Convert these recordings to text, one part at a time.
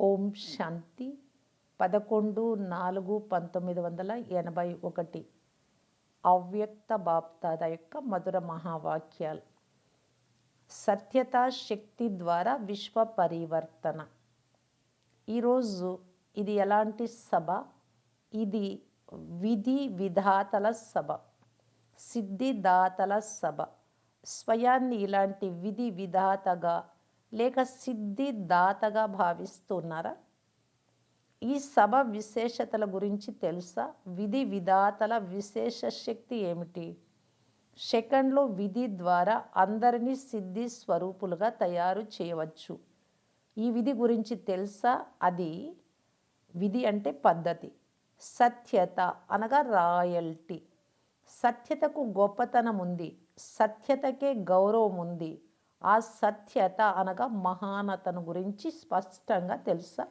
ఓం శాంతి. పదకొండు నాలుగు పంతొమ్మిది వందల ఎనభై ఒకటి. అవ్యక్త బాప్తాద యొక్క మధుర మహావాక్యాలు. సత్యత శక్తి ద్వారా విశ్వ పరివర్తన. ఈరోజు ఇది ఎలాంటి సభ? ఇది విధి విధాతల సభ. సిద్ధిదాతల సభ. స్వయాన్ని ఇలాంటి విధి విధాతగా లేక సిద్ధిదాతగా భావిస్తున్నారా? ఈ సభ విశేషతల గురించి తెలుసా? విధి విధాతల విశేష శక్తి ఏమిటి? సెకండ్లో విధి ద్వారా అందరినీ సిద్ధి స్వరూపులుగా తయారు చేయవచ్చు. ఈ విధి గురించి తెలుసా? అది విధి అంటే పద్ధతి. సత్యత అనగా రాయల్టీ. సత్యతకు గొప్పతనం ఉంది. సత్యతకే గౌరవం ఉంది. ఆ సత్యత అనగా మహానతను గురించి స్పష్టంగా తెలుసా?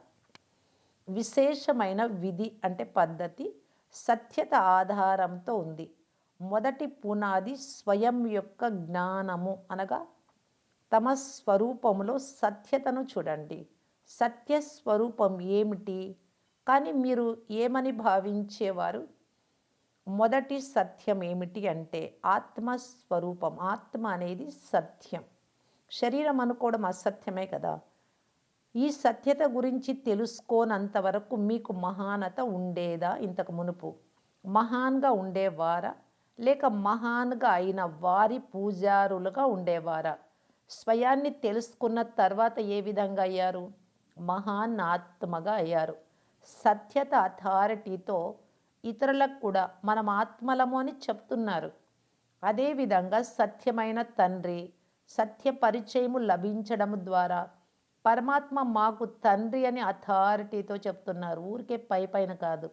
విశేషమైన విధి అంటే పద్ధతి సత్యత ఆధారంతో ఉంది. మొదటి పునాది స్వయం యొక్క జ్ఞానము అనగా తమ స్వరూపములో సత్యతను చూడండి. సత్య స్వరూపం ఏమిటి? కానీ మీరు ఏమని భావించేవారు? మొదటి సత్యం ఏమిటి అంటే ఆత్మస్వరూపం ఆత్మ అనేది సత్యం. శరీరం అనుకోవడం అసత్యమే కదా. ఈ సత్యత గురించి తెలుసుకోనంత వరకు మీకు మహానత ఉండేదా ఇంతకు మునుపు? మహాన్గా ఉండేవారా? లేక మహాన్గా అయిన వారి పూజారులుగా ఉండేవారా? స్వయాన్ని తెలుసుకున్న తర్వాత ఏ విధంగా అయ్యారు? మహాన్ ఆత్మగా అయ్యారు. సత్యత అథారిటీతో ఇతరులకు కూడా మనం ఆత్మలము అని చెప్తున్నారు. అదేవిధంగా సత్యమైన తండ్రి సత్య పరిచయము లభించడం ద్వారా పరమాత్మ మాకు తండ్రి అని అథారిటీతో చెప్తున్నారు. ఊరికే పై పైన కాదు.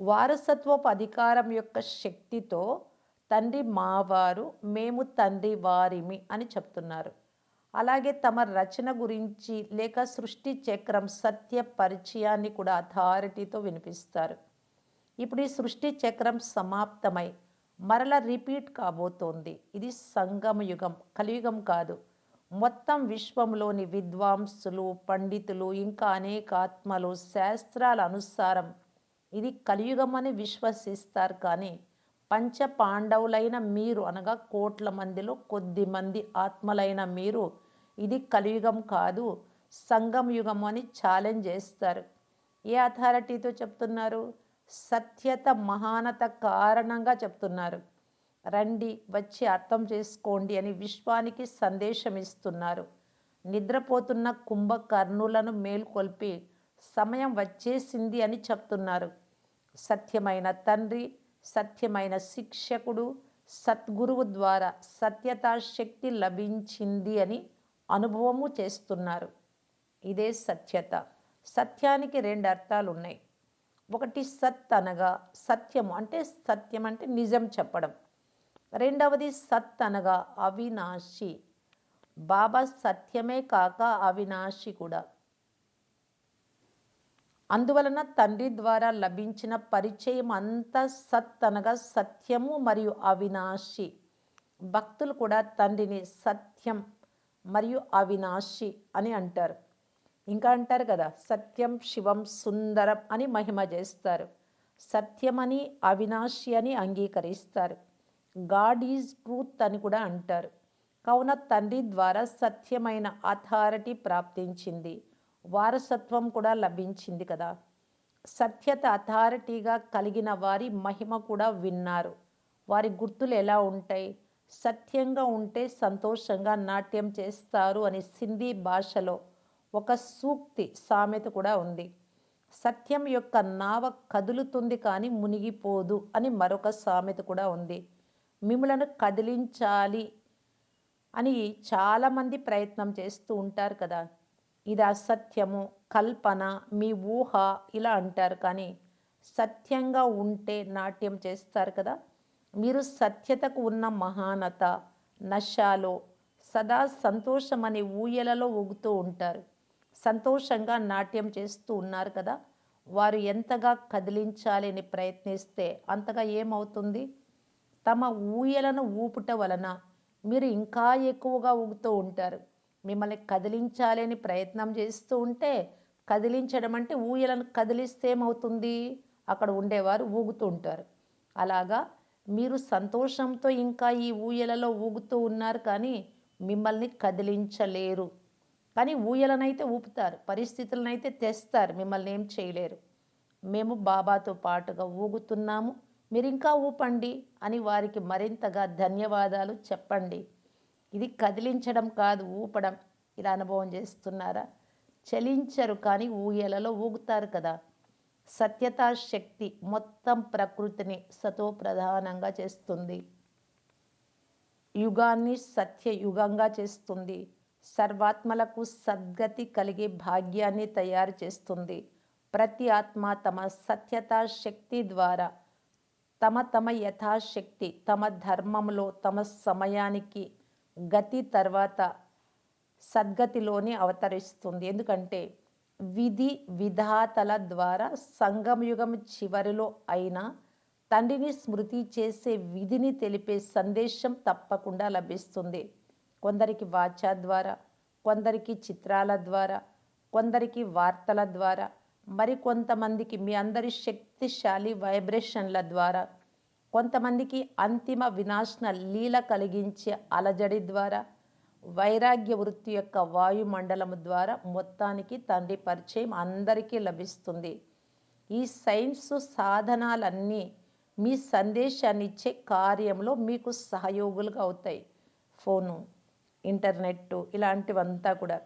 వారసత్వపు అధికారం యొక్క శక్తితో తండ్రి మావారు మేము తండ్రి వారిమి అని చెప్తున్నారు. అలాగే తమ రచన గురించి లేక సృష్టి చక్రం సత్య పరిచయాన్ని కూడా అథారిటీతో వినిపిస్తారు. ఇప్పుడు ఈ సృష్టి చక్రం సమాప్తమై మరల రిపీట్ కాబోతోంది. ఇది సంగమ యుగం కలియుగం కాదు. మొత్తం విశ్వంలోని విద్వాంసులు పండితులు ఇంకా అనేక ఆత్మలు శాస్త్రాల అనుసారం ఇది కలియుగం అని విశ్వసిస్తారు కానీ పంచ పాండవులైన మీరు అనగా కోట్ల మందిలో కొద్ది మంది ఆత్మలైన మీరు ఇది కలియుగం కాదు సంగం యుగం అని ఛాలెంజ్ చేస్తారు. ఏ అథారిటీతో చెప్తున్నారు? సత్యత మహానత కారణంగా చెప్తున్నారు. రండి వచ్చి అర్థం చేసుకోండి అని విశ్వానికి సందేశం ఇస్తున్నారు నిద్రపోతున్న కుంభకర్ణులను మేల్కొల్పి సమయం వచ్చేసింది అని చెప్తున్నారు. సత్యమైన తండ్రి సత్యమైన శిక్షకుడు సద్గురువు ద్వారా సత్యతా శక్తి లభించింది అని అనుభవము చేస్తున్నారు. ఇదే సత్యత. సత్యానికి రెండు అర్థాలు ఉన్నాయి ఒకటి సత్ అనగా సత్యము అంటే సత్యం అంటే నిజం చెప్పడం. రెండవది సత్ అనగా అవినాశి. బాబా సత్యమే కాక అవినాశి కూడా. అందువలన తండ్రి ద్వారా లభించిన పరిచయం అంతా సత్ అనగా సత్యము మరియు అవినాశి. భక్తులు కూడా తండ్రిని సత్యం మరియు అవినాశి అని అంటారు. ఇంకా అంటారు కదా సత్యం శివం సుందరం అని మహిమ చేస్తారు. సత్యమని అవినాశి అని అంగీకరిస్తారు. గాడ్ ఈజ్ ట్రూత్ అని కూడా అంటారు. కావున తండ్రి ద్వారా సత్యమైన అథారిటీ ప్రాప్తించింది. వారసత్వం కూడా లభించింది కదా. సత్యత అథారిటీగా కలిగిన వారి మహిమ కూడా విన్నారు. వారి గుర్తులు ఎలా ఉంటాయి? సత్యంగా ఉంటే సంతోషంగా నాట్యం చేస్తారు అని సింధీ భాషలో ఒక సూక్తి సామెత కూడా ఉంది. సత్యం యొక్క నావ కదులుతుంది కానీ మునిగిపోదు అని మరొక సామెత కూడా ఉంది. మిమ్మలను కదిలించాలి అని చాలామంది ప్రయత్నం చేస్తూ ఉంటారు కదా. ఇది అసత్యము కల్పన మీ ఊహ ఇలా అంటారు. కానీ సత్యంగా ఉంటే నాట్యం చేస్తారు కదా. మీరు సత్యతకు ఉన్న మహానత నశాలో సదా సంతోషం అనే ఊయలలో ఊగుతూ ఉంటారు. సంతోషంగా నాట్యం చేస్తూ ఉన్నారు కదా. వారు ఎంతగా కదిలించాలని ప్రయత్నిస్తే అంతగా ఏమవుతుంది? తమ ఊయలను ఊపుట వలన మీరు ఇంకా ఎక్కువగా ఊగుతూ ఉంటారు. మిమ్మల్ని కదిలించాలని ప్రయత్నం చేస్తూ ఉంటే కదిలించడం అంటే ఊయలను కదిలిస్తే ఏమవుతుంది? అక్కడ ఉండేవారు ఊగుతూ ఉంటారు. అలాగా మీరు సంతోషంతో ఇంకా ఈ ఊయలలో ఊగుతూ ఉన్నారు కానీ మిమ్మల్ని కదిలించలేరు. కానీ ఊయలనైతే ఊపుతారు పరిస్థితులనైతే తెస్తారు మిమ్మల్ని ఏం చేయలేరు. మేము బాబాతో పాటుగా ఊగుతున్నాము మీరు ఇంకా ఊపండి అని వారికి మరింతగా ధన్యవాదాలు చెప్పండి. ఇది కదిలించడం కాదు ఊపడం. ఇలా అనుభవం చేస్తున్నారా? చలించరు కానీ ఊయలలో ఊగుతారు కదా. సత్యతా శక్తి మొత్తం ప్రకృతిని సతో ప్రధానంగా చేస్తుంది. యుగాన్ని సత్యయుగంగా చేస్తుంది. సర్వాత్మలకు సద్గతి కలిగే భాగ్యాన్ని తయారు చేస్తుంది. ప్రతి ఆత్మ తమ సత్యతా శక్తి ద్వారా తమ తమ యథాశక్తి తమ ధర్మంలో తమ సమయానికి గతి తర్వాత సద్గతిలోనే అవతరిస్తుంది. ఎందుకంటే విధి విధాతల ద్వారా సంగమయుగం చివరిలో అయినా తండ్రిని స్మృతి చేసే విధిని తెలిపే సందేశం తప్పకుండా లభిస్తుంది. కొందరికి వాచ ద్వారా కొందరికి చిత్రాల ద్వారా కొందరికి వార్తల ద్వారా మరి కొంతమందికి మీ అందరి శక్తిశాలి వైబ్రేషన్ల ద్వారా కొంతమందికి అంతిమ వినాశన లీల కలిగించే అలజడి ద్వారా వైరాగ్య వృత్తి యొక్క వాయుమండలము ద్వారా మొత్తానికి తండ్రి పరిచయం అందరికీ లభిస్తుంది. ఈ సైన్స్ సాధనాలన్నీ మీ సందేశాన్ని ఇచ్చే కార్యంలో మీకు సహయోగులుగా అవుతాయి. ఫోను ఇంటర్నెట్టు ఇలాంటివంతా కూడా.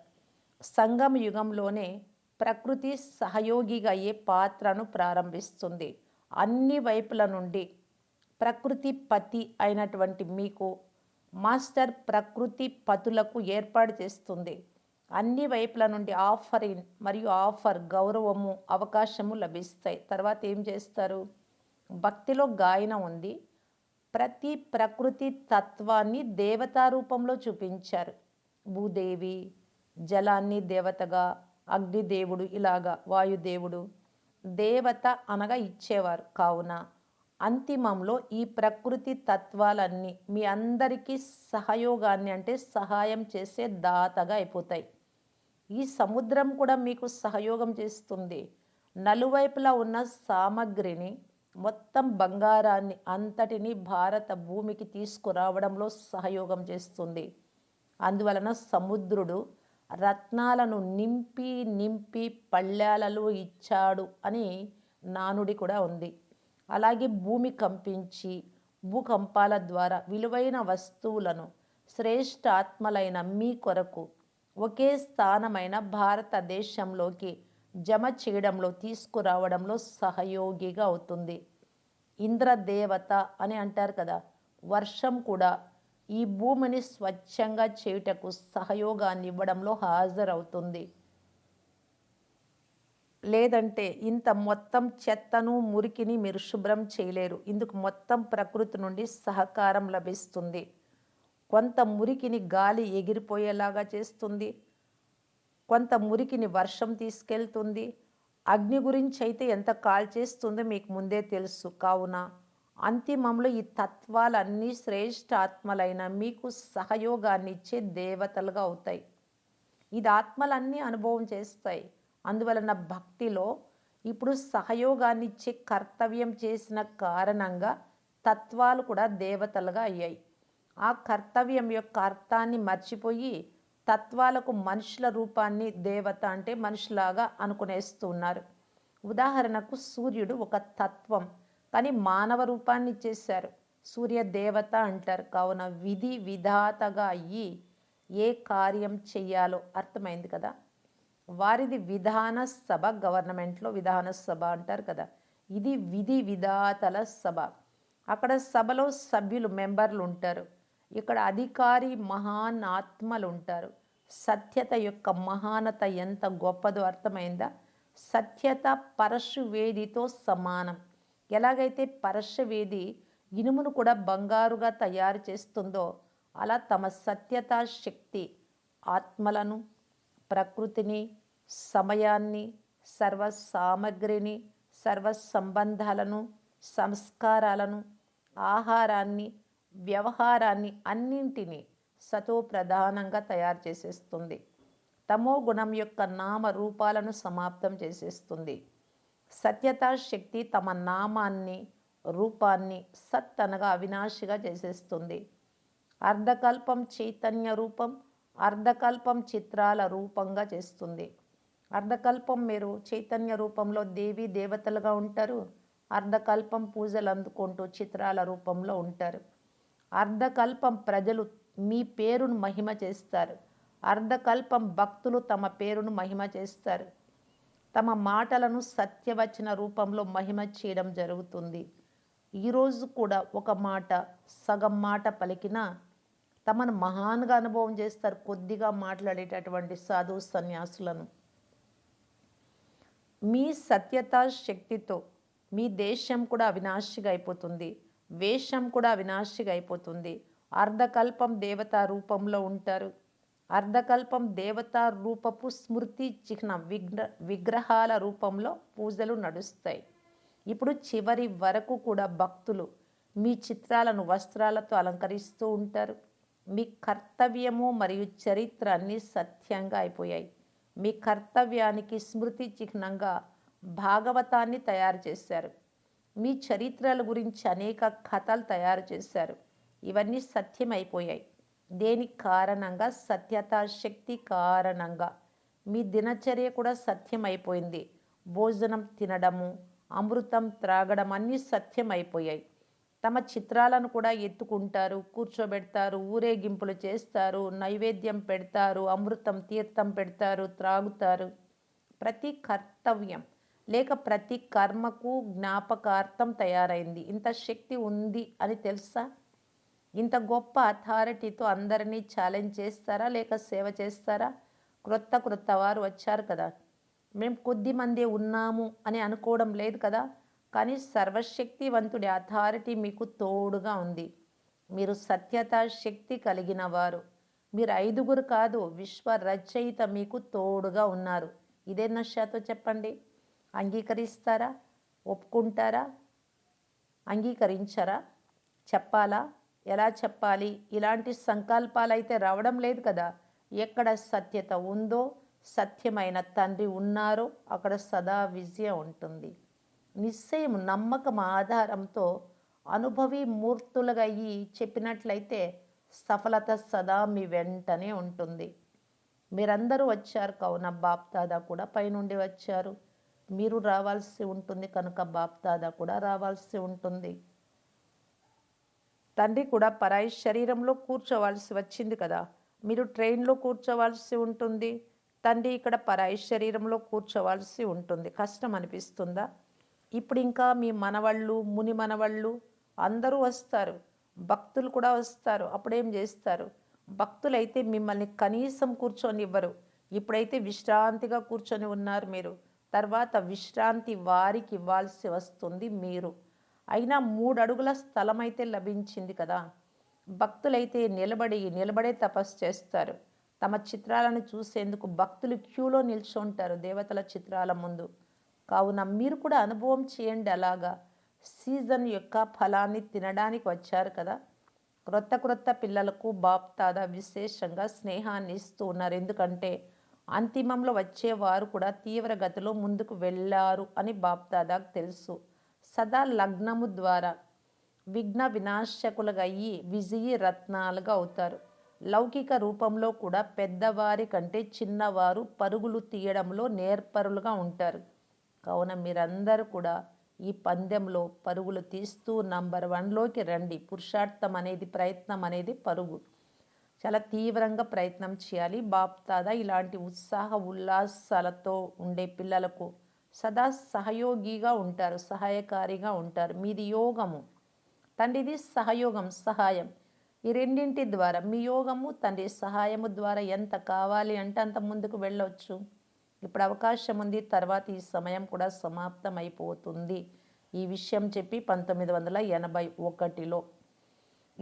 సంగమ యుగంలోనే ప్రకృతి సహయోగిగా అయ్యే పాత్రను ప్రారంభిస్తుంది. అన్ని వైపుల నుండి ప్రకృతి పతి అయినటువంటి మీకు మాస్టర్ ప్రకృతి పతులకు ఏర్పాటు చేస్తుంది. అన్ని వైపుల నుండి ఆఫర్ ఇన్ మరియు ఆఫర్ గౌరవము అవకాశము లభిస్తాయి. తర్వాత ఏం చేస్తారు? భక్తిలో గాయన ఉంది. ప్రతి ప్రకృతి తత్వాన్ని దేవతా రూపంలో చూపించారు. భూదేవి జలాన్ని దేవతగా అగ్నిదేవుడు ఇలాగా వాయుదేవుడు దేవత అనగా ఇచ్చేవారు. కావున అంతిమంలో ఈ ప్రకృతి తత్వాలన్నీ మీ అందరికీ సహయోగాన్ని అంటే సహాయం చేసే దాతగా అయిపోతాయి. ఈ సముద్రం కూడా మీకు సహయోగం చేస్తుంది. నలువైపులా ఉన్న సామగ్రిని మొత్తం బంగారాన్ని అంతటిని భారత భూమికి తీసుకురావడంలో సహయోగం చేస్తుంది. అందువలన సముద్రుడు రత్నాలను నింపి నింపి పళ్ళాలలో ఇచ్చాడు అని నానుడి కూడా ఉంది. అలాగే భూమి కంపించి భూకంపాల ద్వారా విలువైన వస్తువులను శ్రేష్ఠ ఆత్మలైన మీ కొరకు ఒకే స్థానమైన భారతదేశంలోకి జమ చేయడంలో తీసుకురావడంలో సహయోగిగా అవుతుంది. ఇంద్రదేవత అని అంటారు కదా వర్షం కూడా ఈ భూమిని స్వచ్ఛంగా చేయుటకు సహయోగాన్ని ఇవ్వడంలో హాజరవుతుంది. లేదంటే ఇంత మొత్తం చెత్తను మురికిని మీరు శుభ్రం చేయలేరు. ఇందుకు మొత్తం ప్రకృతి నుండి సహకారం లభిస్తుంది. కొంత మురికిని గాలి ఎగిరిపోయేలాగా చేస్తుంది. కొంత మురికిని వర్షం తీసుకెళ్తుంది. అగ్ని గురించి అయితే ఎంత కాల్ చేస్తుందో మీకు ముందే తెలుసు. కావున అంతిమంలో ఈ తత్వాలన్నీ శ్రేష్ఠ ఆత్మలైన మీకు సహయోగాన్ని ఇచ్చే దేవతలుగా అవుతాయి. ఇది ఆత్మలన్నీ అనుభవం చేస్తాయి. అందువలన భక్తిలో ఇప్పుడు సహయోగాన్ని ఇచ్చే కర్తవ్యం చేసిన కారణంగా తత్వాలు కూడా దేవతలుగా అయ్యాయి. ఆ కర్తవ్యం యొక్క అర్థాన్ని మర్చిపోయి తత్వాలకు మనుషుల రూపాన్ని దేవత అంటే మనుషులాగా అనుకునేస్తున్నారు. ఉదాహరణకు సూర్యుడు ఒక తత్వం కానీ మానవ రూపాన్ని ఇచ్చేశారు. సూర్య దేవత అంటారు. కావున విధి విధాతగా అయ్యి ఏ కార్యం చెయ్యాలో అర్థమైంది కదా. వారిది విధాన సభ గవర్నమెంట్లో విధాన సభ అంటారు కదా. ఇది విధి విధాతల సభ. అక్కడ సభలో సభ్యులు మెంబర్లు ఉంటారు. ఇక్కడ అధికారి మహాన్ ఆత్మలు ఉంటారు సత్యత యొక్క మహానత ఎంత గొప్పదో అర్థమైందా? సత్యత పరశువేదితో సమానం. ఎలాగైతే పరశువేది ఇనుమును కూడా బంగారుగా తయారు చేస్తుందో అలా తమ సత్యత శక్తి ఆత్మలను ప్రకృతిని సమయాన్ని సర్వ సామగ్రిని సర్వ సంబంధాలను సంస్కారాలను ఆహారాన్ని వ్యవహారాన్ని అన్నింటినీ సతో ప్రధానంగా తయారు చేసేస్తుంది. తమో గుణం యొక్క నామ రూపాలను సమాప్తం చేసేస్తుంది. సత్యత శక్తి తమ నామాన్ని రూపాన్ని సత్ అనగా అవినాశిగా చేసేస్తుంది. అర్ధకల్పం చైతన్య రూపం అర్ధకల్పం చిత్రాల రూపంగా చేస్తుంది. అర్ధకల్పం మీరు చైతన్య రూపంలో దేవి దేవతలుగా ఉంటారు. అర్ధకల్పం పూజలు అందుకుంటూ చిత్రాల రూపంలో ఉంటారు. అర్ధకల్పం ప్రజలు మీ పేరును మహిమ చేస్తారు. అర్ధకల్పం భక్తులు తమ పేరును మహిమ చేస్తారు. తమ మాటలను సత్యవచన రూపంలో మహిమ చేయడం జరుగుతుంది. ఈరోజు కూడా ఒక మాట సగం మాట పలికినా తమను మహాన్గా అనుభవం చేస్తారు. కొద్దిగా మాట్లాడేటటువంటి సాధు సన్యాసులను. మీ సత్యత శక్తితో మీ దేశం కూడా అవినాశిగా అయిపోతుంది. వేషం కూడా వినాశిగా అయిపోతుంది అర్ధకల్పం దేవతా రూపంలో ఉంటారు. అర్ధకల్పం దేవతా రూపపు స్మృతి చిహ్నం విగ్ర విగ్రహాల రూపంలో పూజలు నడుస్తాయి. ఇప్పుడు చివరి వరకు కూడా భక్తులు మీ చిత్రాలను వస్త్రాలతో అలంకరిస్తూ ఉంటారు. మీ కర్తవ్యము మరియు చరిత్ర అన్నీ సత్యంగా అయిపోయాయి. మీ కర్తవ్యానికి స్మృతి చిహ్నంగా భాగవతాన్ని తయారు చేశారు. మీ చరిత్రల గురించి అనేక కథలు తయారు చేశారు. ఇవన్నీ సత్యమైపోయాయి. దేని కారణంగా? సత్యత శక్తి కారణంగా. మీ దినచర్య కూడా సత్యమైపోయింది. భోజనం తినడము అమృతం త్రాగడం అన్నీ సత్యమైపోయాయి. తమ చిత్రాలను కూడా ఎత్తుకుంటారు కూర్చోబెడతారు ఊరేగింపులు చేస్తారు నైవేద్యం పెడతారు అమృతం తీర్థం పెడతారు త్రాగుతారు. ప్రతి కర్తవ్యం లేక ప్రతి కర్మకు జ్ఞాపకార్థం తయారైంది. ఇంత శక్తి ఉంది అని తెలుసా? ఇంత గొప్ప అథారిటీతో అందరినీ ఛాలెంజ్ చేస్తారా? లేక సేవ చేస్తారా? క్రొత్త క్రొత్త వారు వచ్చారు కదా. మేము కొద్ది మందే ఉన్నాము అని అనుకోవడం లేదు కదా. కానీ సర్వశక్తివంతుడి అథారిటీ మీకు తోడుగా ఉంది. మీరు సత్యత శక్తి కలిగిన వారు. మీరు ఐదుగురు కాదు విశ్వ రచయిత మీకు తోడుగా ఉన్నారు. ఇదే నషాతో చెప్పండి? అంగీకరిస్తారా? ఒప్పుకుంటారా? అంగీకరించరా? చెప్పాలా? ఎలా చెప్పాలి? ఇలాంటి సంకల్పాలు అయితే రావడం లేదు కదా. ఎక్కడ సత్యత ఉందో సత్యమైన తండ్రి ఉన్నారో అక్కడ సదా విజయం ఉంటుంది. నిశ్చయం నమ్మకం ఆధారంతో అనుభవి మూర్తులుగా అయ్యి చెప్పినట్లయితే సఫలత సదా మీ వెంటనే ఉంటుంది. మీరందరూ వచ్చారు. కావున బాప్దాదా కూడా పైనుండి వచ్చారు. మీరు రావాల్సి ఉంటుంది కనుక బాప్దాదా కూడా రావాల్సి ఉంటుంది. తండ్రి కూడా పరాయి శరీరంలో కూర్చోవాల్సి వచ్చింది కదా. మీరు ట్రైన్లో కూర్చోవాల్సి ఉంటుంది. తండ్రి ఇక్కడ పరాయి శరీరంలో కూర్చోవాల్సి ఉంటుంది. కష్టం అనిపిస్తుందా? ఇప్పుడు ఇంకా మీ మనవళ్ళు ముని మనవళ్ళు అందరూ వస్తారు. భక్తులు కూడా వస్తారు. అప్పుడేం చేస్తారు? భక్తులైతే మిమ్మల్ని కనీసం కూర్చొని ఇవ్వరు ఇప్పుడైతే విశ్రాంతిగా కూర్చొని ఉన్నారు మీరు. తర్వాత విశ్రాంతి వారికి ఇవ్వాల్సి వస్తుంది మీరు. అయినా మూడు అడుగుల స్థలం అయితే లభించింది కదా. భక్తులైతే నిలబడి నిలబడే తపస్సు చేస్తారు. తమ చిత్రాలను చూసేందుకు భక్తులు క్యూలో నిల్చుంటారు దేవతల చిత్రాల ముందు. కావున మీరు కూడా అనుభవం చేయండి అలాగా. సీజన్ యొక్క ఫలాన్ని తినడానికి వచ్చారు కదా. క్రొత్త క్రొత్త పిల్లలకు బాప్తాదా విశేషంగా స్నేహాన్ని ఇస్తూ ఉన్నారు. ఎందుకంటే అంతిమంలో వచ్చేవారు కూడా తీవ్రగతిలో ముందుకు వెళ్ళారు అని బాప్దాదాకు తెలుసు. సదా లగ్నము ద్వారా విఘ్న వినాశకులుగా అయ్యి విజయీ రత్నాలుగా అవుతారు. లౌకిక రూపంలో కూడా పెద్దవారి కంటే చిన్నవారు పరుగులు తీయడంలో నేర్పరులుగా ఉంటారు. కావున మీరందరూ కూడా ఈ పందెంలో పరుగులు తీస్తూ నంబర్ వన్లోకి రండి. పురుషార్థం అనేది ప్రయత్నం అనేది పరుగు. చాలా తీవ్రంగా ప్రయత్నం చేయాలి. బాప్తాదా ఇలాంటి ఉత్సాహ ఉల్లాసాలతో ఉండే పిల్లలకు సదా సహయోగిగా ఉంటారు సహాయకారిగా ఉంటారు. మీది యోగము. తండ్రిది సహయోగం సహాయం. ఈ రెండింటి ద్వారా మీ యోగము తండ్రి సహాయము ద్వారా ఎంత కావాలి అంటే అంత ముందుకు వెళ్ళవచ్చు ఇప్పుడు అవకాశం ఉంది తర్వాత ఈ సమయం కూడా సమాప్తం అయిపోతుంది ఈ విషయం చెప్పి పంతొమ్మిది వందల ఎనభై ఒకటిలో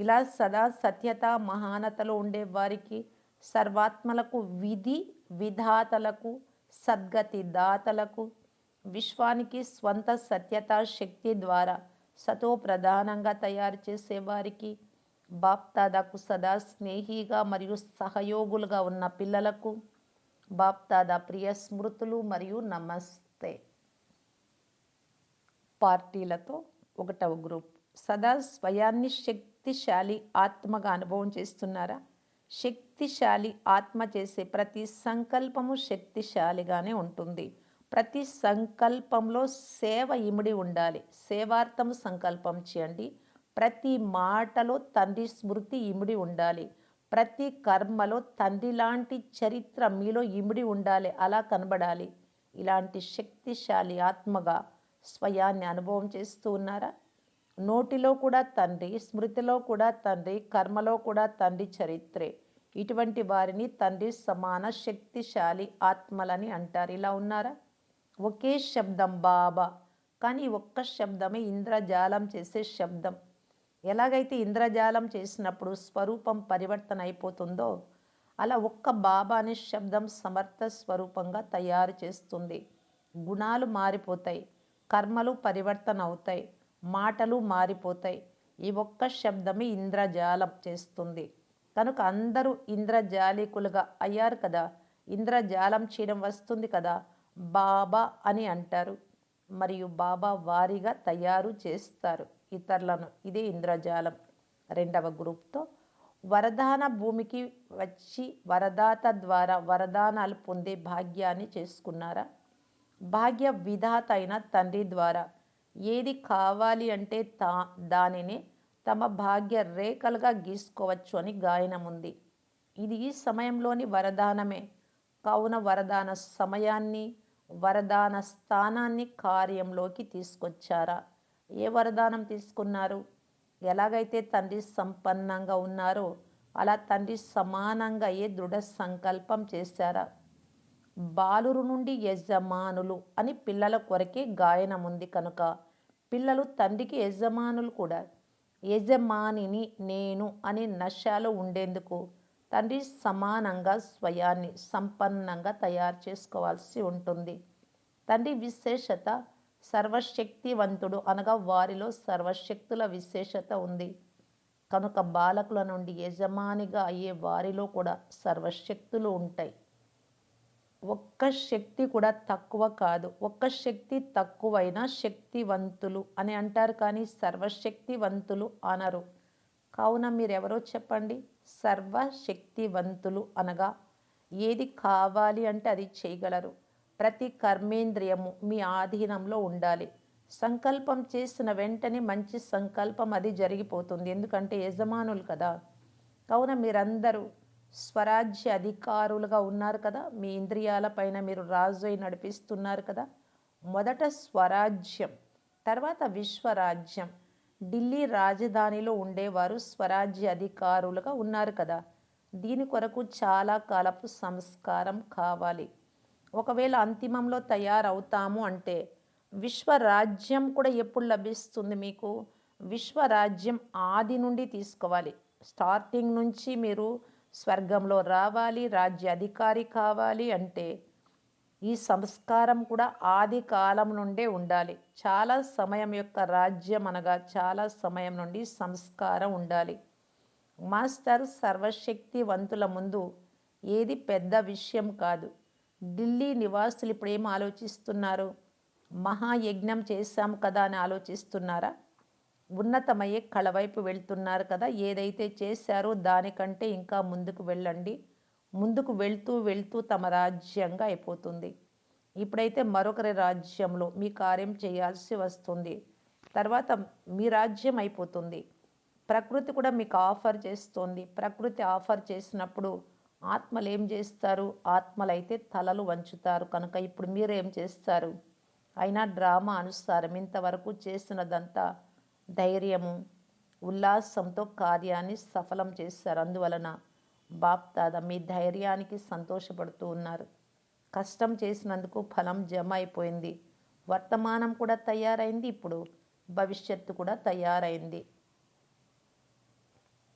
ఇలా సదా సత్యత మహానతలో ఉండే వారికి సర్వాత్మలకు విధి విధాతలకు సద్గతి దాతలకు విశ్వానికి స్వంత సత్యత శక్తి ద్వారా సతో ప్రధానంగా తయారు చేసేవారికి బాప్దాదాకు సదా స్నేహిగా మరియు సహయోగులుగా ఉన్న పిల్లలకు బాప్దాదా ప్రియ స్మృతులు మరియు నమస్తే. పార్టీలతో ఒకటవ గ్రూప్. సదా స్వయాన్ని శక్తి శక్తిశాలి ఆత్మగా అనుభవం చేస్తున్నారా? శక్తిశాలి ఆత్మ చేసే ప్రతి సంకల్పము శక్తిశాలిగానే ఉంటుంది. ప్రతి సంకల్పంలో సేవ ఇమిడి ఉండాలి. సేవార్థము సంకల్పం చేయండి. ప్రతి మాటలో తండ్రి స్మృతి ఇమిడి ఉండాలి. ప్రతి కర్మలో తండ్రి లాంటి చరిత్ర మీలో ఇమిడి ఉండాలి. అలా కనబడాలి. ఇలాంటి శక్తిశాలి ఆత్మగా స్వయాన్ని అనుభవం చేస్తూ ఉన్నారా? నోటిలో కూడా తండ్రి స్మృతిలో కూడా తండ్రి కర్మలో కూడా తండ్రి చరిత్రే. ఇటువంటి వారిని తండ్రి సమాన శక్తిశాలి ఆత్మలని అంటారు. ఇలా ఉన్నారా? ఒకే శబ్దం బాబా. కానీ ఒక్క శబ్దమే ఇంద్రజాలం చేసే శబ్దం. ఎలాగైతే ఇంద్రజాలం చేసినప్పుడు స్వరూపం పరివర్తన అయిపోతుందో అలా ఒక్క బాబా అనే శబ్దం సమర్థ స్వరూపంగా తయారు చేస్తుంది. గుణాలు మారిపోతాయి. కర్మలు పరివర్తన అవుతాయి. మాటలు మారిపోతాయి. ఈ ఒక్క శబ్దమే ఇంద్రజాలం చేస్తుంది. కనుక అందరూ ఇంద్రజాలికులుగా అయ్యారు కదా. ఇంద్రజాలం చేయడం వస్తుంది కదా. బాబా అని అంటారు. మరియు బాబా వారిగా తయారు చేస్తారు ఇతరులను. ఇదే ఇంద్రజాలం. రెండవ గ్రూప్తో వరదాన భూమికి వచ్చి వరదాత ద్వారా వరదానాలు పొందే భాగ్యాన్ని చేసుకున్నారా? భాగ్య విధాత అయిన తండ్రి ద్వారా ఏది కావాలి అంటే తా దానిని తమ భాగ్య రేఖలుగా గీసుకోవచ్చు అని గాయనం ఉంది ఇది ఈ సమయంలోని వరదానమే. కావున వరదాన సమయాన్ని వరదాన స్థానాన్ని కార్యంలోకి తీసుకొచ్చారా? ఏ వరదానం తీసుకున్నారు? ఎలాగైతే తండ్రి సంపన్నంగా ఉన్నారో అలా తండ్రి సమానంగా ఏ దృఢ సంకల్పం చేశారా? బాలురు నుండి యజమానులు అని పిల్లల కొరకే గాయనం ఉంది కనుక పిల్లలు తండ్రికి యజమానులు కూడా. యజమానిని నేను అనే నశాలో ఉండేందుకు తండ్రి సమానంగా స్వయాన్ని సంపన్నంగా తయారు చేసుకోవాల్సి ఉంటుంది. తండ్రి విశేషత సర్వశక్తివంతుడు అనగా వారిలో సర్వశక్తుల విశేషత ఉంది. కనుక బాలకుల నుండి యజమానిగా అయ్యే వారిలో కూడా సర్వశక్తులు ఉంటాయి. ఒక్క శక్తి కూడా తక్కువ కాదు. ఒక్క శక్తి తక్కువైనా శక్తివంతులు అని అంటారు కానీ సర్వశక్తివంతులు అనరు. కావున మీరెవరో చెప్పండి? సర్వశక్తివంతులు అనగా ఏది కావాలి అంటే అది చేయగలరు. ప్రతి కర్మేంద్రియము మీ ఆధీనంలో ఉండాలి. సంకల్పం చేసిన వెంటనే మంచి సంకల్పం అది జరిగిపోతుంది. ఎందుకంటే యజమానులు కదా. కావున మీరందరూ స్వరాజ్య అధికారులుగా ఉన్నారు కదా మీ ఇంద్రియాల పైన మీరు రాజు అయి నడిపిస్తున్నారు కదా. మొదట స్వరాజ్యం తర్వాత విశ్వరాజ్యం. ఢిల్లీ రాజధానిలో ఉండేవారు స్వరాజ్య అధికారులుగా ఉన్నారు కదా. దీని కొరకు చాలా కాలపు సంస్కారం కావాలి. ఒకవేళ అంతిమంలో తయారవుతాము అంటే విశ్వరాజ్యం కూడా ఎప్పుడు లభిస్తుంది మీకు? విశ్వరాజ్యం ఆది నుండి తీసుకోవాలి. స్టార్టింగ్ నుంచి మీరు స్వర్గంలో రావాలి రాజ్య అధికారి కావాలి అంటే ఈ సంస్కారం కూడా ఆది కాలం నుండే ఉండాలి. చాలా సమయం యొక్క రాజ్యం అనగా చాలా సమయం నుండి సంస్కారం ఉండాలి. మాస్టర్ సర్వశక్తివంతుల ముందు ఏది పెద్ద విషయం కాదు. ఢిల్లీ నివాసులు ఇప్పుడు ఏం ఆలోచిస్తున్నారు? మహాయజ్ఞం చేశాం కదా అని ఆలోచిస్తున్నారా? ఉన్నతమయ్యే కళ వైపు వెళ్తున్నారు కదా. ఏదైతే చేశారో దానికంటే ఇంకా ముందుకు వెళ్ళండి. ముందుకు వెళ్తూ వెళ్తూ తమ రాజ్యంగా అయిపోతుంది. ఇప్పుడైతే మరొకరి రాజ్యంలో మీ కార్యం చేయాల్సి వస్తుంది. తర్వాత మీ రాజ్యం అయిపోతుంది. ప్రకృతి కూడా మీకు ఆఫర్ చేస్తుంది. ప్రకృతి ఆఫర్ చేసినప్పుడు ఆత్మలు ఏం చేస్తారు? ఆత్మలైతే తలలు వంచుతారు. కనుక ఇప్పుడు మీరు ఏం చేస్తారు? అయినా డ్రామా అనుసారం ఇంతవరకు చేసినదంతా ధైర్యము ఉల్లాసంతో కార్యాన్ని సఫలం చేస్తారు. అందువలన బాప్తాద మీ ధైర్యానికి సంతోషపడుతూ ఉన్నారు. కష్టం చేసినందుకు ఫలం జమ అయిపోయింది వర్తమానం కూడా తయారైంది. ఇప్పుడు భవిష్యత్తు కూడా తయారైంది.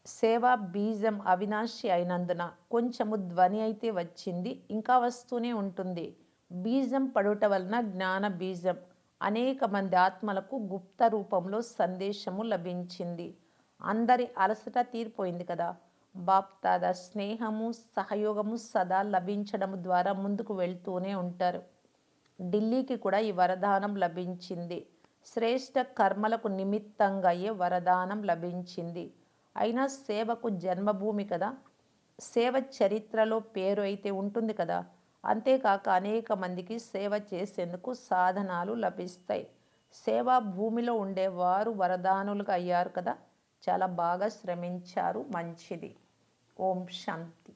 సేవా బీజం అవినాశి అయినందున కొంచెము ధ్వని అయితే వచ్చింది. ఇంకా వస్తూనే ఉంటుంది. బీజం పడుట వలన జ్ఞాన బీజం అనేక మంది ఆత్మలకు గుప్త రూపంలో సందేశము లభించింది. అందరి అలసట తీరిపోయింది కదా. బాప్తాద స్నేహము సహయోగము సదా లభించడం ద్వారా ముందుకు వెళ్తూనే ఉంటారు. ఢిల్లీకి కూడా ఈ వరదానం లభించింది. శ్రేష్ఠ కర్మలకు నిమిత్తంగా ఏ వరదానం లభించింది? అయినా సేవకు జన్మభూమి కదా. సేవ చరిత్రలో పేరు అయితే ఉంటుంది కదా. అంతేకాక అనేక మందికి సేవ చేసేందుకు సాధనాలు లభిస్తాయి. సేవా భూమిలో ఉండేవారు వరదానులుగా అయ్యారు కదా. చాలా బాగా శ్రమించారు. మంచిది. ఓం శాంతి.